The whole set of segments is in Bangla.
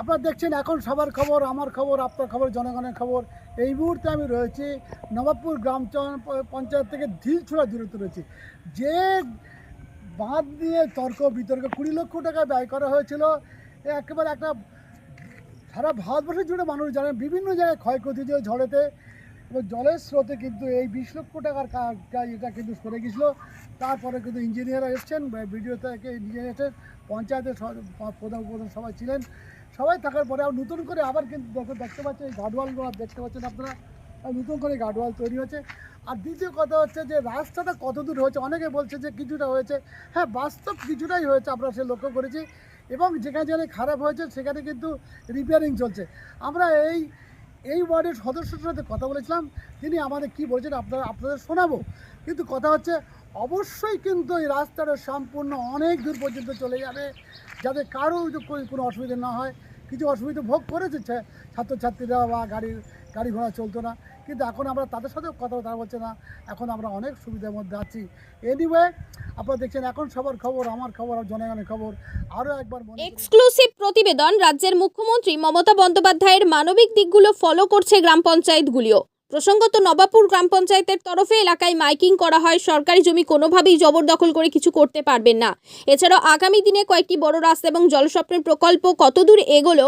আপনারা দেখছেন এখন সবার খবর, আমার খবর, আপনার খবর, জনগণের খবর। এই মুহূর্তে আমি রয়েছি নবাবপুর গ্রাম পঞ্চায়েত থেকে ঢিলছোড়া দূরত্ব রয়েছে। যে বাঁধ দিয়ে তর্ক, বিতর্ক, কুড়ি লক্ষ টাকা ব্যয় করা হয়েছিল, একেবারে একটা সারা ভারতবর্ষ জুড়ে মানুষ জানেন, বিভিন্ন জায়গায় ক্ষয়ক্ষতি হয়েছিল ঝড়েতে। জলের স্রোতে কিন্তু এই বিশ লক্ষ টাকার কাজ এটা কিন্তু সরে গেছিল। তারপরে কিন্তু ইঞ্জিনিয়াররা এসছেন ভিডিও থেকে ইঞ্জিনিয়ার এসেছেন, পঞ্চায়েতের প্রধান প্রধান সবাই ছিলেন। সবাই থাকার পরে আবার নতুন করে আবার কিন্তু দেখো দেখতে পাচ্ছেন, এই গার্ডওয়ালগুলো দেখতে পাচ্ছেন আপনারা নতুন করে গার্ডওয়াল তৈরি হচ্ছে আর দ্বিতীয় কথা হচ্ছে যে রাস্তাটা কত দূর হয়েছে, অনেকে বলছে যে কিছুটা হয়েছে। হ্যাঁ বাস্তব কিছুটাই হয়েছে আমরা সে লক্ষ্য করেছি। এবং যেখানে যেখানে খারাপ হয়েছে, সেখানে কিন্তু রিপেয়ারিং চলছে। আমরা এই এই ওয়ার্ডের সদস্যর সাথে কথা বলেছিলাম। তিনি আমাদের কি বলেছেন আপনারা, আপনাদের শোনাবো। কিন্তু কথা হচ্ছে, অবশ্যই কিন্তু এই রাস্তাটা সম্পূর্ণ অনেক দূর পর্যন্ত চলে যাবে, যাতে কারও কোনো- অসুবিধা না হয়। কিছু অসুবিধা ভোগ করেছে ছাত্রছাত্রীরা বা গাড়ি গাড়ি ঘোড়া চলতো না। কিন্তু এখন আমরা তাদের সাথেও কথা তারা বলছে না। এখন আমরা অনেক সুবিধার মধ্যে আছি। এনিওয়ে আপনারা দেখছেন এখন সবার খবর, আমার খবর আর জনগণের খবর। আরও একবার এক্সক্লুসিভ প্রতিবেদন, রাজ্যের মুখ্যমন্ত্রী মমতা বন্দ্যোপাধ্যায়ের মানবিক দিকগুলো ফলো করছে গ্রাম পঞ্চায়েতগুলিও। প্রসঙ্গত, নবাবপুর গ্রাম পঞ্চায়েতের তরফে এলাকায় মাইকিং করা হয়, সরকারি জমি কোনোভাবেই জবরদখল করে কিছু করতে পারবেন না। এছাড়াও, আগামী দিনে কয়েকটি বড় রাস্তা এবং জলস্বপ্নের প্রকল্প কতদূর এগোলো,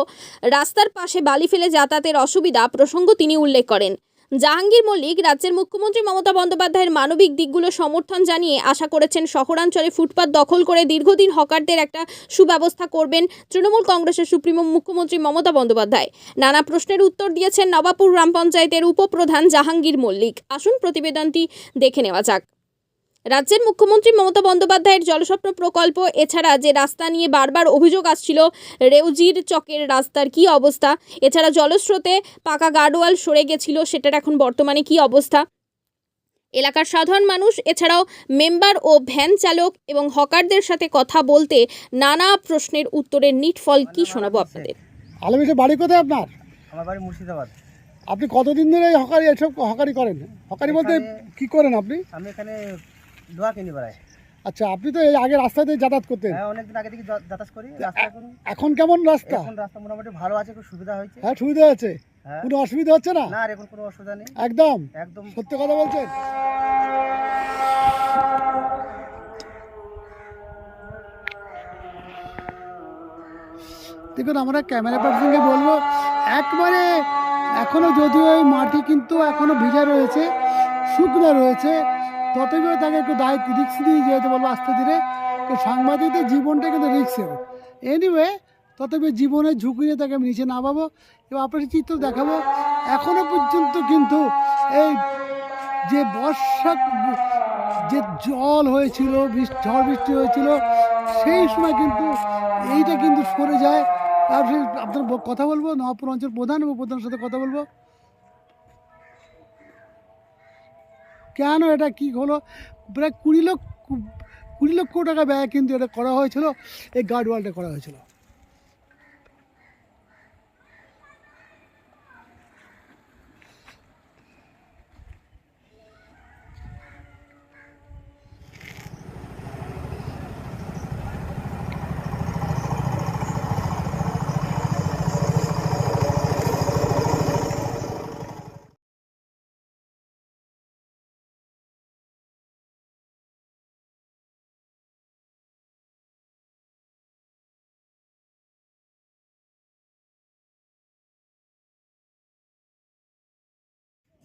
রাস্তার পাশে বালি ফেলে যাতায়াতের অসুবিধা প্রসঙ্গ তিনি উল্লেখ করেন। জাহাঙ্গীর মল্লিক রাজ্যের মুখ্যমন্ত্রী মমতা বন্দ্যোপাধ্যায়ের মানবিক দিকগুলো সমর্থন জানিয়ে আশা করেছেন শহরাঞ্চলে ফুটপাত দখল করে দীর্ঘদিন হকারদের একটা সুব্যবস্থা করবেন তৃণমূল কংগ্রেসের সুপ্রিমো মুখ্যমন্ত্রী মমতা বন্দ্যোপাধ্যায়। নানা প্রশ্নের উত্তর দিয়েছেন নবাবপুর গ্রাম পঞ্চায়েতের উপপ্রধান জাহাঙ্গীর মল্লিক। আসুন প্রতিবেদনটি দেখে নেওয়া যাক। রাজ্যের মুখ্যমন্ত্রী মমতা বন্দ্যোপাধ্যায়ের জলস্বপ্ন প্রকল্প এছাড়া যে রাস্তা নিয়ে বারবার অভিযোগ আসছিল রেউজির চকের রাস্তার কি অবস্থা? এছাড়া জলস্রোতে পাকা গার্ডওয়াল সরে গেছিল সেটার এখন বর্তমানে কি অবস্থা? এলাকার সাধারণ মানুষ এছাড়াও মেম্বার ও ভ্যান চালক এবং হকারদের সাথে কথা বলতে নানা প্রশ্নের উত্তরের নিটফল কি শোনাবো আপনাদের? বাড়ি কোথায় আপনার? আমার বাড়ি মুর্শিদাবাদ। আপনি কতদিন ধরে এই হকারি এসব হকারি করেন? হকারি বলতে কি করেন আপনি? আমি এখানে দোয়া কিনি আচ্ছা আপনি তো এই আগে রাস্তাতে যাতায়াত করতেন। হ্যাঁ অনেকদিন আগে থেকে যাতায়াত করি রাস্তা এখন এখন কেমন রাস্তা? এখন রাস্তা মোটামুটি ভালো আছে খুব সুবিধা হয়েছে। হ্যাঁ সুবিধা আছে। হ্যাঁ। কোনো অসুবিধা হচ্ছে না? না এখন কোনো অসুবিধা নেই। একদম। একদম। সত্যি কথা বলছেন? দেখুন আমরা ক্যামেরা পার্সনকে বলব একবারে এখনও যদিও এই মাটি কিন্তু এখনও ভিজা রয়েছে শুকনো রয়েছে তথাপিও তাকে একটু দায়িত্ব রিক্স দিয়ে যেতে বলব আস্তে ধীরে। তো সাংবাদিকদের জীবনটা কিন্তু রিক্সের এনিওয়ে তথাপি জীবনের ঝুঁকি নিয়ে তাকে আমি নিচে নামাবো এবং আপনার চিত্র দেখাবো। এখনও পর্যন্ত কিন্তু এই যে বর্ষা, যে জল হয়েছিল ঝড় বৃষ্টি হয়েছিল, সেই সময় কিন্তু এইটা কিন্তু সরে যায়। আর আপনার কথা বলব নবাবপুর অঞ্চল প্রধান এবং প্রধানের সাথে কথা বলব। কেন এটা কি হলো? প্রায় কুড়ি লক্ষ কুড়ি লক্ষ টাকা ব্যয় কিন্তু এটা করা হয়েছিল। এই গার্ড ওয়ালটা করা হয়েছিল।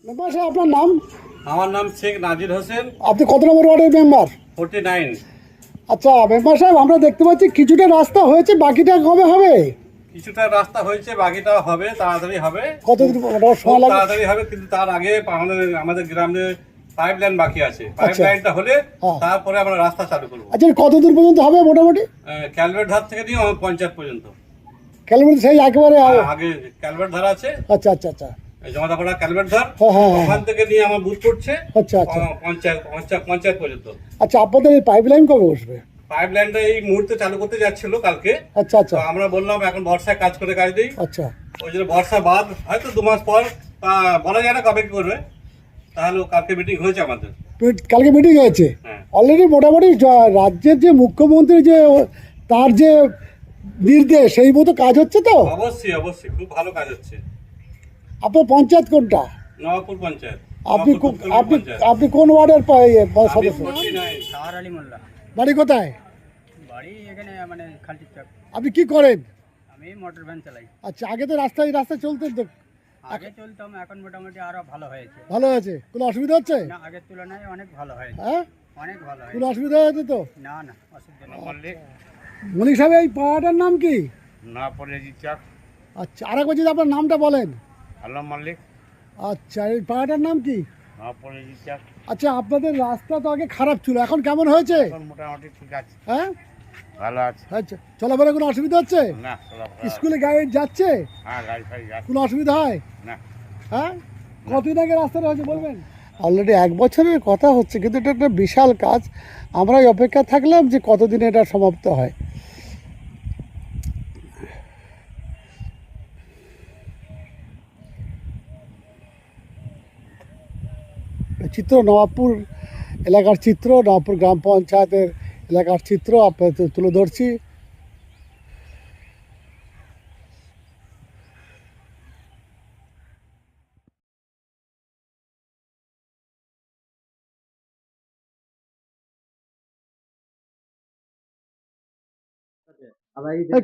মেম্বার সাহেব আপনার নাম? আমার নাম শেখ নাজির হোসেন। আপনি কত নম্বর ওয়ার্ডের মেম্বার? Forty nine. আচ্ছা মেম্বার সাহেব আমরা দেখতে পাচ্ছি কিছুটা রাস্তা হয়েছে বাকিটা কবে হবে? কিছুটা রাস্তা হয়েছে বাকিটাও হবে তাড়াতাড়ি হবে। কতদিন সময় লাগবে? তাড়াতাড়ি হবে কিন্তু তার আগে আমাদের আমাদের গ্রামে পাইপ লাইন বাকি আছে। পাইপ আচ্ছা। লাইনটা হলে হ্যাঁ। তারপরে আমরা রাস্তা চালু করব। আচ্ছা কত দূর পর্যন্ত হবে মোটামুটি? ক্যালভেট ধার থেকে নিয়ে পঞ্চায়েত পর্যন্ত। ক্যালমুড়ি সেই একেবারে আগে ক্যালভেট ধার আছে। আচ্ছা আচ্ছা আচ্ছা। জমাদাপাড়া হ্যাঁ, হ্যাঁ, হ্যাঁ। ওখান থেকে নিয়ে আমার বুথ পড়ছে আচ্ছা আচ্ছা। পঞ্চায়েত পঞ্চায়েত পঞ্চায়েত পর্যন্ত। আচ্ছা আপনাদের এই কবে বসবে? এই মুহূর্তে চালু করতে যাচ্ছিল কালকে। আচ্ছা আচ্ছা। আমরা বললাম এখন বর্ষায় কাজ করে কাজ দিই। আচ্ছা। ওই জন্য বর্ষা বাদ হয়তো দু মাস পর তা বলা যায় না কবে কি করবে। তাহলে কালকে মিটিং হয়েছে আমাদের। কালকে মিটিং হয়েছে? হ্যাঁ। অলরেডি মোটামুটি রাজ্যের যে মুখ্যমন্ত্রী যে তার যে নির্দেশ সেই মতো কাজ হচ্ছে তো? অবশ্যই অবশ্যই। খুব ভালো কাজ হচ্ছে। আপনার পঞ্চায়েত কোনটা? নবাবপুর পঞ্চায়েত। আপনি আপনি আপনি কোন ওয়ার্ডের সদস্য? 49 সাহার আলী মোল্লা। বাড়ি কোথায়? বাড়ি এখানে মানে আপনি কি করেন? আমি মোটর ভ্যান চালাই। আচ্ছা আগে তো রাস্তায় রাস্তায় চলতেন তো। আগে চলতাম এখন মোটামুটি আরও ভালো হয়েছে। ভালো আছে কোনো অসুবিধা হচ্ছে? না আগের তুলনায় অনেক ভালো হয়েছে। হ্যাঁ? অনেক ভালো কোনো অসুবিধা হয়েছে তো? না না অসুবিধা নেই। মলিক। সাহেব এই পাড়াটার নাম কি? না চাক আচ্ছা যদি আপনার নামটা বলেন। মালিক। আচ্ছা এই পাড়াটার নাম কি? আচ্ছা আপনাদের রাস্তা তো আগে খারাপ ছিল এখন কেমন হয়েছে? মোটামুটি ঠিক আছে। হ্যাঁ? ভালো আছে। আচ্ছা চলাফেরা কোনো অসুবিধা হচ্ছে? না স্কুলে গাড়ি যাচ্ছে? হ্যাঁ গাড়ি কোনো অসুবিধা হয়? না। হ্যাঁ? কতদিন আগে রাস্তাটা হয়েছে বলবেন? অলরেডি এক বছরের কথা হচ্ছে কিন্তু এটা একটা বিশাল কাজ। আমরাই অপেক্ষা থাকলাম যে কতদিনে এটা সমাপ্ত হয়। চিত্র নবাবপুর এলাকার চিত্র নবাবপুর গ্রাম পঞ্চায়েতের এলাকার চিত্র আপনাদের তুলে ধরছি।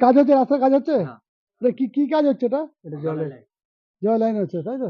কাজ হচ্ছে রাস্তার কাজ হচ্ছে? হ্যাঁ। কি কি কাজ হচ্ছে এটা? জয় লাইন। হচ্ছে তাই তো?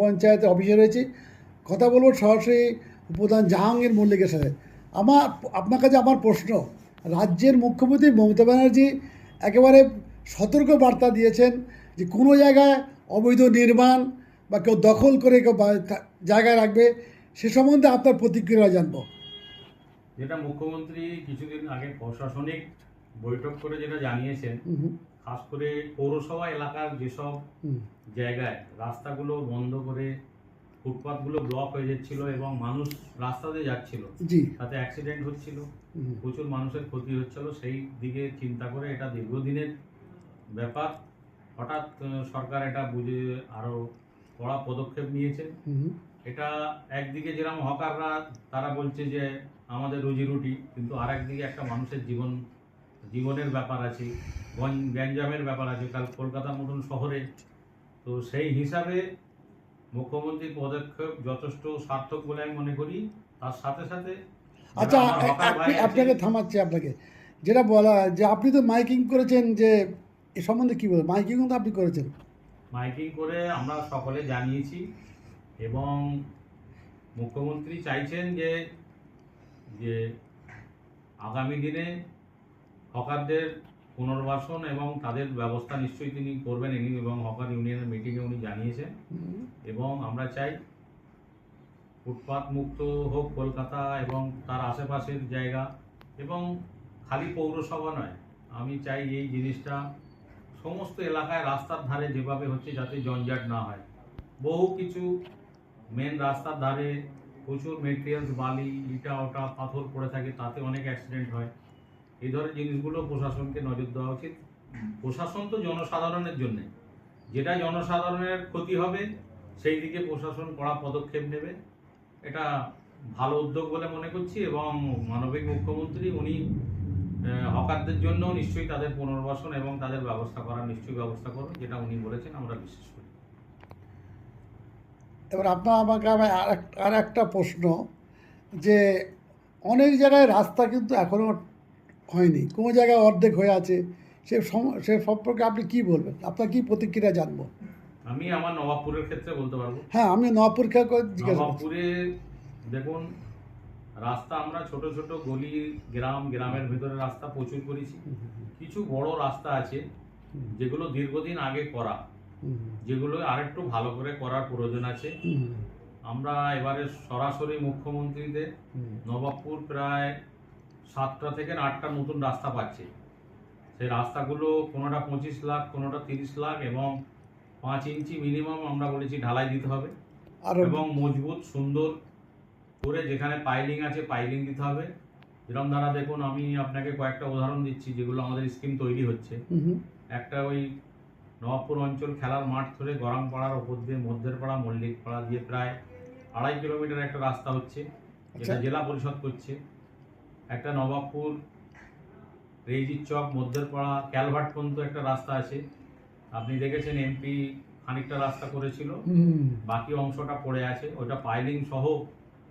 পঞ্চায়েতের অফিসে রয়েছি। কথা বলব সরাসরি প্রধান জাহাঙ্গীর মল্লিকের সাথে। আমার আপনার কাছে আমার প্রশ্ন রাজ্যের মুখ্যমন্ত্রী মমতা ব্যানার্জি একেবারে সতর্ক বার্তা দিয়েছেন যে কোনো জায়গায় অবৈধ নির্মাণ বা কেউ দখল করে কেউ জায়গায় রাখবে সে সম্বন্ধে আপনার প্রতিক্রিয়া জানব। যেটা মুখ্যমন্ত্রী কিছুদিন আগে প্রশাসনিক বৈঠক করে যেটা জানিয়েছেন খাস করে পৌরসভা এলাকার যেসব জায়গায় রাস্তাগুলো বন্ধ করে ফুটপাথগুলো ব্লক হয়ে যাচ্ছিল এবং মানুষ রাস্তাতে যাচ্ছিল তাতে অ্যাক্সিডেন্ট হচ্ছিল প্রচুর মানুষের ক্ষতি হচ্ছিল সেই দিকে চিন্তা করে এটা দীর্ঘদিনের ব্যাপার। হঠাৎ সরকার এটা বুঝে আরও কড়া পদক্ষেপ নিয়েছে। এটা একদিকে যেরকম হকাররা তারা বলছে যে আমাদের রুজি রুটি কিন্তু আর একদিকে একটা মানুষের জীবন জীবনের ব্যাপার আছে। গঞ্জ গ্যাঞ্জামের ব্যাপার আছে। কাল কলকাতার মতন শহরে। তো সেই হিসাবে মুখ্যমন্ত্রীর পদক্ষেপ যথেষ্ট সার্থক বলে আমি মনে করি। তার সাথে সাথে আচ্ছা আপনাকে থামাচ্ছি আপনাকে। যেটা বলা যে আপনি তো মাইকিং করেছেন যে এ সম্বন্ধে কী বলবেন মাইকিং তো আপনি করেছেন। মাইকিং করে আমরা সকলে জানিয়েছি এবং মুখ্যমন্ত্রী চাইছেন যে যে আগামী দিনে হকারদের পুনর্বাসন এবং তাদের ব্যবস্থা নিশ্চয়ই তিনি করবেন ইনি এবং হকার ইউনিয়নের মিটিংয়ে উনি জানিয়েছেন। এবং আমরা চাই ফুটপাত মুক্ত হোক কলকাতা এবং তার আশেপাশের জায়গা এবং খালি পৌরসভা নয়, আমি চাই এই জিনিসটা সমস্ত এলাকায় রাস্তার ধারে যেভাবে হচ্ছে যাতে জঞ্জাট না হয়। বহু কিছু মেন রাস্তার ধারে প্রচুর মেটেরিয়ালস বালি, ইটা ওটা, পাথর পড়ে থাকে, তাতে অনেক অ্যাক্সিডেন্ট হয়। এই ধরনের জিনিসগুলো প্রশাসনকে নজর দেওয়া উচিত। প্রশাসন তো জনসাধারণের জন্যে। যেটা জনসাধারণের ক্ষতি হবে, সেই দিকে প্রশাসন কড়া পদক্ষেপ নেবে। এটা ভালো উদ্যোগ বলে মনে করছি এবং মানবিক মুখ্যমন্ত্রী উনি হকারদের জন্য নিশ্চয়ই তাদের পুনর্বাসন এবং তাদের ব্যবস্থা করার নিশ্চয়ই ব্যবস্থা করুন, যেটা উনি বলেছেন, আমরা বিশ্বাস করি। এবার আপনার আমাকে আর একটা প্রশ্ন যে, অনেক জায়গায় রাস্তা কিন্তু এখনও হয়নি। কোনো জায়গায় অর্ধেক হয়ে আছে। সে সম- সে সম্পর্কে আপনি কি বলবেন? আপনার কি প্রতিক্রিয়া জানব? আমি আমার নবাবপুরের ক্ষেত্রে বলতে পারব। হ্যাঁ আমি নবাবপুর নবাবপুরে দেখুন রাস্তা আমরা ছোট ছোট গলি গ্রাম গ্রামের ভিতরে রাস্তা প্রচুর করেছি। কিছু বড় রাস্তা আছে যেগুলো দীর্ঘদিন আগে করা। যেগুলো আরেকটু ভালো করে করার প্রয়োজন আছে। আমরা এবারে সরাসরি মুখ্যমন্ত্রীদের নবাবপুর প্রায় সাতটা থেকে আটটা নতুন রাস্তা পাচ্ছে। সেই রাস্তাগুলো কোনোটা পঁচিশ লাখ কোনোটা তিরিশ লাখ এবং পাঁচ ইঞ্চি মিনিমাম আমরা বলেছি ঢালাই দিতে হবে এবং মজবুত সুন্দর করে যেখানে পাইলিং আছে পাইলিং দিতে হবে। যেরকম দ্বারা দেখুন আমি আপনাকে কয়েকটা উদাহরণ দিচ্ছি যেগুলো আমাদের স্কিম তৈরি হচ্ছে। একটা ওই নবাবপুর অঞ্চল খেলার মাঠ ধরে গরমপাড়ার ওপর দিয়ে মধ্যের পাড়া মল্লিক পাড়া দিয়ে প্রায় আড়াই কিলোমিটার একটা রাস্তা হচ্ছে যেটা আচ্ছা। জেলা পরিষদ করছে। একটা নবাবপুর রেজির চক মধ্যের পাড়া ক্যালভার্ট পর্যন্ত একটা রাস্তা আছে। আপনি দেখেছেন এমপি খানিকটা রাস্তা করেছিল। বাকি অংশটা পড়ে আছে। ওটা পাইলিং সহ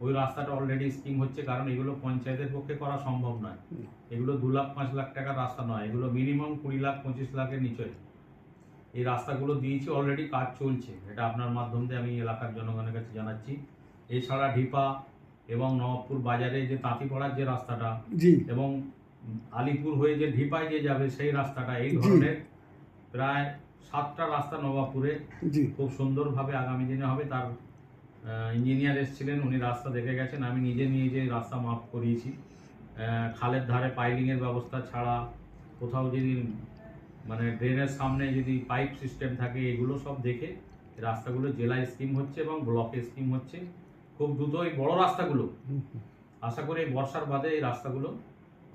ওই রাস্তাটা অলরেডি স্কিম হচ্ছে কারণ এগুলো পঞ্চায়েতের পক্ষে করা সম্ভব নয়। এগুলো দু লাখ পাঁচ লাখ টাকার রাস্তা নয়। এগুলো মিনিমাম কুড়ি লাখ পঁচিশ লাখের নিচে। এই রাস্তাগুলো দিয়েছি অলরেডি কাজ চলছে। এটা আপনার মাধ্যম দিয়ে আমি এলাকার জনগণের কাছে জানাচ্ছি। এছাড়া ঢিপা এবং নবাবপুর বাজারে যে তাঁতিপাড়ার যে রাস্তাটা এবং আলিপুর হয়ে যে ঢিপায় যে যাবে সেই রাস্তাটা এই ধরনের প্রায় সাতটা রাস্তা নবাবপুরে খুব সুন্দরভাবে আগামী দিনে হবে। তার ইঞ্জিনিয়ার এসেছিলেন উনি রাস্তা দেখে গেছেন। আমি নিজে নিয়ে যে রাস্তা মাফ করিয়েছি। খালের ধারে পাইলিংয়ের ব্যবস্থা ছাড়া কোথাও যদি মানে ড্রেনের সামনে যদি পাইপ সিস্টেম থাকে এগুলো সব দেখে রাস্তাগুলো জেলায় স্কিম হচ্ছে এবং ব্লকে স্কিম হচ্ছে। খুব দ্রুত এই বড় রাস্তাগুলো। আশা করি এই বর্ষার বাদে এই রাস্তাগুলো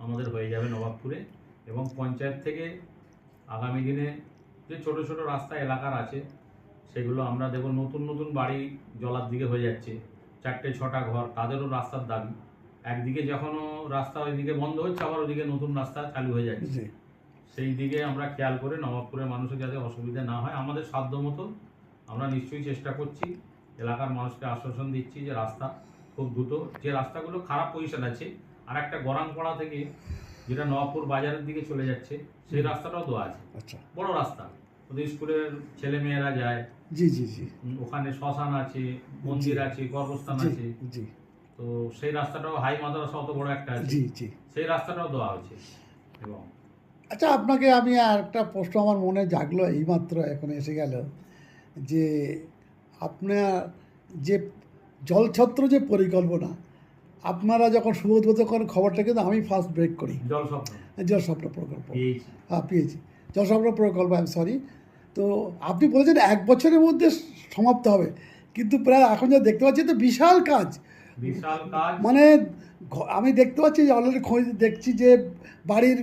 আমাদের হয়ে যাবে নবাবপুরে এবং পঞ্চায়েত থেকে আগামী দিনে যে ছোট ছোট রাস্তা এলাকার আছে সেগুলো আমরা দেখব নতুন নতুন বাড়ি জলার দিকে হয়ে যাচ্ছে। চারটে ছটা ঘর তাদেরও রাস্তার দাবি। একদিকে যখনও রাস্তা ওইদিকে বন্ধ হচ্ছে আবার ওইদিকে নতুন রাস্তা চালু হয়ে যাচ্ছে। সেই দিকে আমরা খেয়াল করে নবাবপুরের মানুষের যাতে অসুবিধা না হয় আমাদের সাধ্য মতো আমরা নিশ্চয়ই চেষ্টা করছি। এলাকার মানুষকে আশ্বাসন দিচ্ছি যে রাস্তা খুব দ্রুত যে রাস্তাগুলো খারাপ পজিশন আছে আর একটা গরাংপাড়া থেকে যেটা নবাবপুর বাজারের দিকে চলে যাচ্ছে সেই রাস্তাটাও দেওয়া আছে। আচ্ছা। বড় রাস্তা। ওদের স্কুলের ছেলে মেয়েরা যায়। জি জি জি। ওখানে শ্মশান আছে মন্দির আছে জি আছে। জি। তো সেই রাস্তাটাও হাই মাদ্রাসা অত বড় একটা আছে। জি জি। সেই রাস্তাটাও দেওয়া হচ্ছে এবং আচ্ছা আপনাকে আমি আর একটা প্রশ্ন আমার মনে জাগলো এইমাত্র এখন এসে গেল যে আপনার যে জলছত্র যে পরিকল্পনা আপনারা যখন শুভ উদ্বোধন করেন খবরটা কিন্তু আমি ফার্স্ট ব্রেক করি। জল স্বপ্ন প্রকল্প। হ্যাঁ পেয়েছি জল স্বপ্ন প্রকল্প আই সরি তো আপনি বলেছেন এক বছরের মধ্যে সমাপ্ত হবে কিন্তু প্রায় এখন যা দেখতে পাচ্ছি তো বিশাল কাজ। মানে আমি দেখতে পাচ্ছি যে অলরেডি খোঁজ দেখছি যে বাড়ির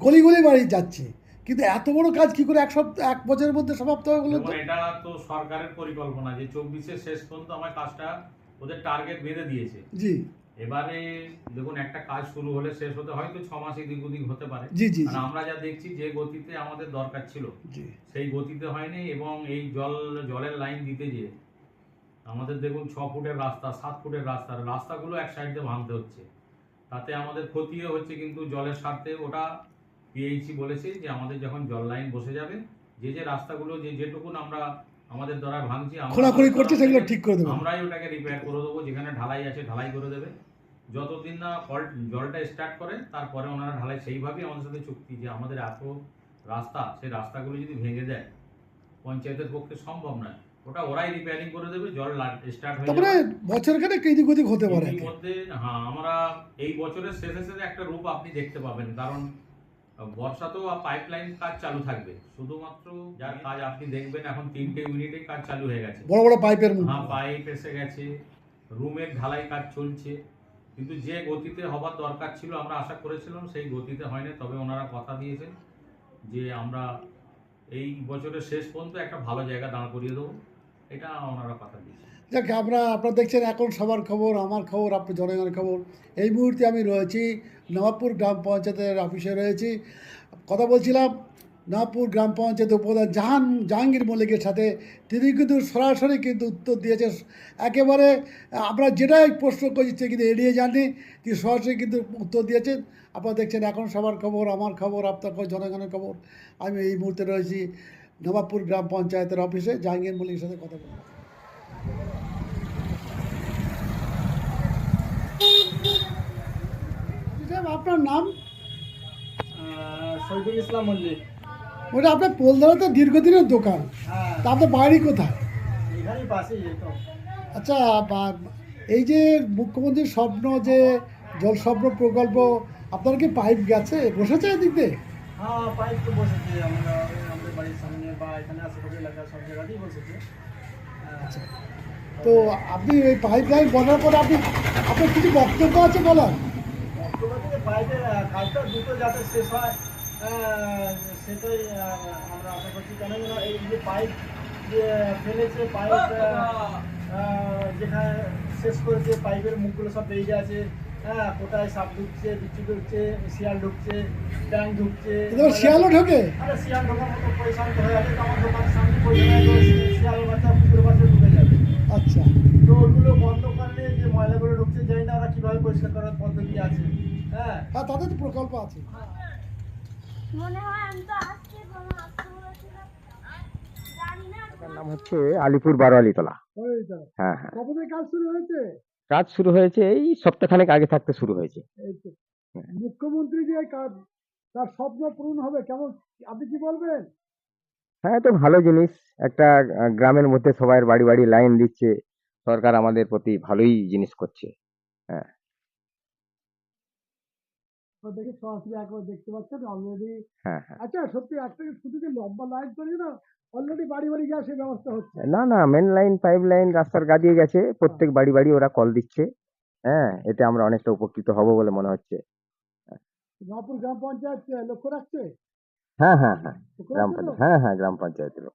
গলি গলি বাড়ি যাচ্ছে। কিন্তু এত বড় কাজ কি করে এক সপ্তাহ এক বছরের মধ্যে সমাপ্ত হবে বলে তো? এটা তো সরকারের পরিকল্পনা যে চব্বিশের শেষ পর্যন্ত আমার কাজটা ওদের টার্গেট বেঁধে দিয়েছে। জি। এবারে দেখুন একটা কাজ শুরু হলে শেষ হতে হয়তো ছ মাস এদিক ওদিক হতে পারে। জি জি আর আমরা যা দেখছি যে গতিতে আমাদের দরকার ছিল সেই গতিতে হয়নি এবং এই জল জলের লাইন দিতে গিয়ে আমাদের দেখুন ছ ফুটের রাস্তা সাত ফুটের রাস্তা রাস্তাগুলো এক সাইড ভাঙতে হচ্ছে। তাতে আমাদের ক্ষতিও হচ্ছে কিন্তু জলের স্বার্থে ওটা পিএইচি বলেছে যে আমাদের যখন জল লাইন বসে যাবে যে যে রাস্তাগুলো যে যেটুকুন আমরা আমাদের দ্বারা ভাঙছি আমরা খোলাখুলি করছে সেগুলো ঠিক করে দেবেন আমরাই ওটাকে রিপেয়ার করে দেবো যেখানে ঢালাই আছে ঢালাই করে দেবে। যতদিন না ফল্ট জলটা স্টার্ট করে তারপরে ওনারা ঢালাই সেইভাবেই আমাদের সাথে চুক্তি যে আমাদের এত রাস্তা সেই রাস্তাগুলো যদি ভেঙে দেয় পঞ্চায়েতের পক্ষে সম্ভব নয়। ওটা ওরাই রিপেয়ারিং করে দেবে জল স্টার্ট হয়ে তারপরে যাবে। বছর খানেক এদিক ওদিক হতে পারে। মধ্যে হ্যাঁ আমরা এই বছরের শেষে শেষে একটা রূপ আপনি দেখতে পাবেন কারণ বর্ষাতেও পাইপ লাইন কাজ চালু থাকবে। শুধুমাত্র যার কাজ আপনি দেখবেন এখন তিনটে ইউনিটে কাজ চালু হয়ে গেছে। বড় বড় পাইপের হ্যাঁ পাইপ এসে গেছে রুমের ঢালাই কাজ চলছে। কিন্তু যে গতিতে হবার দরকার ছিল আমরা আশা করেছিলাম সেই গতিতে হয়নি তবে ওনারা কথা দিয়েছেন যে আমরা এই বছরের শেষ পর্যন্ত একটা ভালো জায়গা দাঁড় করিয়ে দেবো। এটা ওনারা কথা দিয়েছে যাক, আমরা, আপনারা দেখছেন এখন সবার খবর, আমার খবর আপনার জনগণের খবর। এই মুহূর্তে আমি রয়েছি নবাবপুর গ্রাম পঞ্চায়েতের অফিসে রয়েছি। কথা বলছিলাম নবাবপুর গ্রাম পঞ্চায়েত উপপ্রধান জাহান, জাহাঙ্গীর মল্লিকের সাথে। তিনি কিন্তু সরাসরি কিন্তু উত্তর দিয়েছে একেবারে, আমরা যেটাই প্রশ্ন করছি কিন্তু এড়িয়ে যাননি। তিনি সরাসরি কিন্তু উত্তর দিয়েছেন। আপনারা দেখছেন এখন সবার খবর, আমার খবর, আপনার খবর, জনগণের খবর। আমি এই মুহূর্তে রয়েছি নবাবপুর গ্রাম পঞ্চায়েতের অফিসে। জাহাঙ্গীর মল্লিকের সাথে কথা বলব। সাহেব, আপনার নাম? শহীদুল ইসলাম মল্লিক। ওটা আপনার পোলদারাতে দীর্ঘদিনের দোকান। হ্যাঁ। তা আপনার বাড়ি কোথায়? তো। আচ্ছা এই যে মুখ্যমন্ত্রীর স্বপ্ন যে জল সরবরাহ প্রকল্প আপনার কি পাইপ গেছে? বসেছে এদিক দিয়ে? হ্যাঁ পাইপ তো বসেছে। আমরা আমাদের বাড়ির সামনে বা এখানে আশেপাশে এলাকা সব জায়গাতেই বসেছে। আচ্ছা। তো আপনি এই পাইপ লাইন বসার পরে আপনি আপনার কিছু বক্তব্য আছে বলার? অক্টোবর থেকে পাইপের আহ, কাজটা দ্রুত যাতে শেষ হয় সেটাই আমরা আশা করছি। কেননা এই যে পাইপ যে ফেলেছে পাইপ যেখানে শেষ করেছে পাইপের মুখগুলো সব বেরিয়ে আছে হ্যাঁ কোথায় সাপ ঢুকছে বিচ্ছু ঢুকছে শিয়াল ঢুকছে ট্যাং ঢুকছে। এবার শিয়ালও ঢোকে? আরে শিয়াল ঢোকার মতো পয়সা হয়ে যাবে তো আমার দোকানের সামনে শিয়াল বাচ্চা কুকুর বাচ্চা ঢুকে যাবে আচ্ছা। তো ওগুলো বন্ধ করলে যে ময়লাগুলো ঢুকছে জানি না ওরা কীভাবে পরিষ্কার করার পদ্ধতি আছে। হ্যাঁ। হ্যাঁ তাদের তো প্রকল্প আছে। মনে হয় আমি তো আসছি কোনো আসতে বলেছিলাম জানি না। তার নাম হচ্ছে আলিপুর বারোয়ালিতলা। হ্যাঁ হ্যাঁ। কবে কাজ শুরু হয়েছে? কাজ শুরু হয়েছে এই সপ্তাহখানেক আগে থাকতে শুরু হয়েছে। এই মুখ্যমন্ত্রী যে কাজ তার স্বপ্ন পূরণ হবে কেমন? আপনি কি বলবেন? হ্যাঁ তো ভালো জিনিস। একটা গ্রামের মধ্যে সবাই বাড়ি বাড়ি লাইন দিচ্ছে। সরকার আমাদের প্রতি ভালোই জিনিস করছে। তো দেখে সরাসরি একবার দেখতে পাচ্ছেন অলরেডি হ্যাঁ হ্যাঁ। আচ্ছা সত্যি একটা শুধু যে লম্বা লাইন করে না অলরেডি বাড়ি বাড়ি গ্যাসের ব্যবস্থা হচ্ছে? না না মেন লাইন পাইপ লাইন রাস্তার গা দিয়ে গেছে প্রত্যেক বাড়ি বাড়ি ওরা কল দিচ্ছে হ্যাঁ এতে আমরা অনেকটা উপকৃত হব বলে মনে হচ্ছে। নপুর গ্রাম পঞ্চায়েত লক্ষ্য রাখছে? হ্যাঁ হ্যাঁ হ্যাঁ গ্রাম পঞ্চায়েত হ্যাঁ হ্যাঁ গ্রাম পঞ্চায়েতের লোক